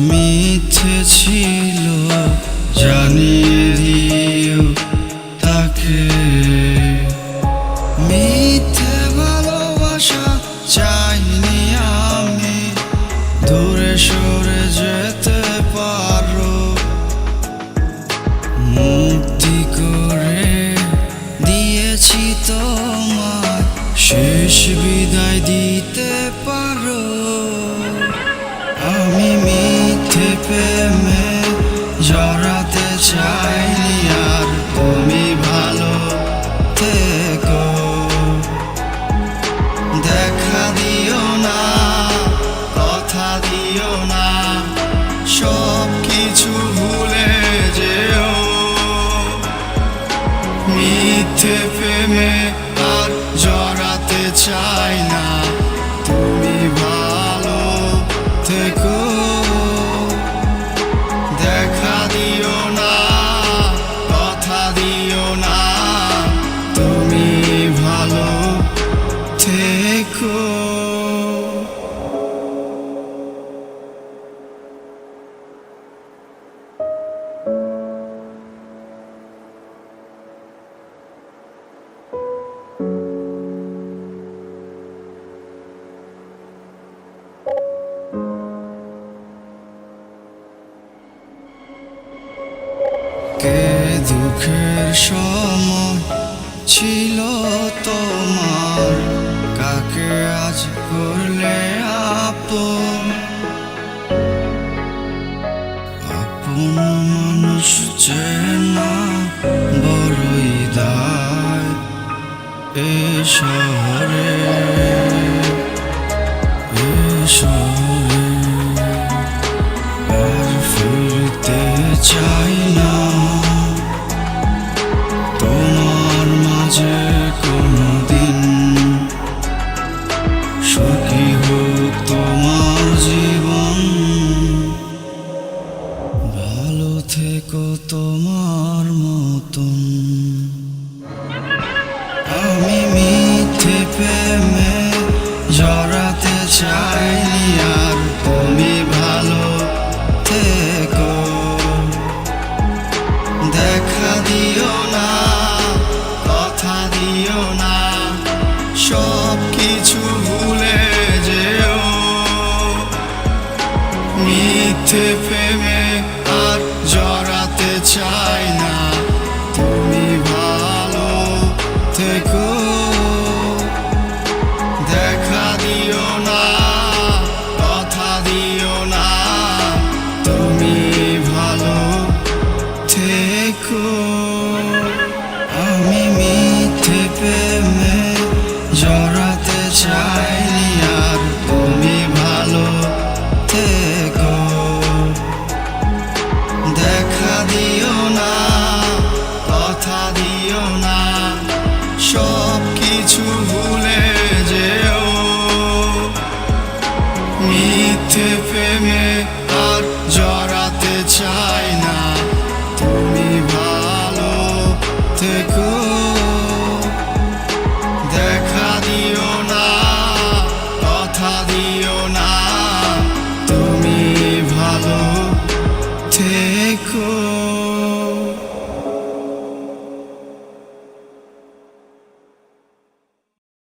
মিথ্যে ছিল, জানিয়ে দিও তাকে। মিথ্যে ভালোবাসা চাইনি আমি, দূরে সরে যেতে পারো। মুক্তি করে দিয়েছি তোমার শেষ বিদায় দিতে প্রেমে জড়াতে চাইনি আর তুমি ভালো থেকো। দেখা দিও না, কথা দিও না সব কিছু ভুলে যেও। মিথ্যে প্রেমে আর জড়াতে চাই না। দুঃখের সময় ছিল তোমার। কাকে আজ করলে আপন? আপন মানুষ চেনা বড়ই দায় এ শহরে। এ শহরে আর ফিরতে চাই না। Mimi tepe me yar